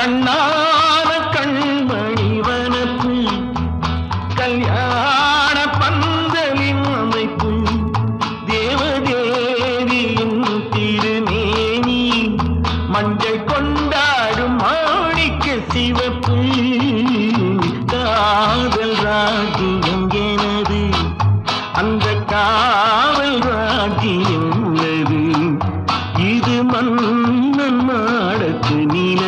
கண்ணான கண்மணி வனத்தில் கல்யாண பந்தலின் அமைப்பு தேவதேவியின் திருமேனி மஞ்சள் கொண்டாடும் மாணிக்க சிவப்பு காதல் ராஜ்யம் எனது அந்த காவல் ராஜ்யம் இது மன்னன் மாடத்து நீல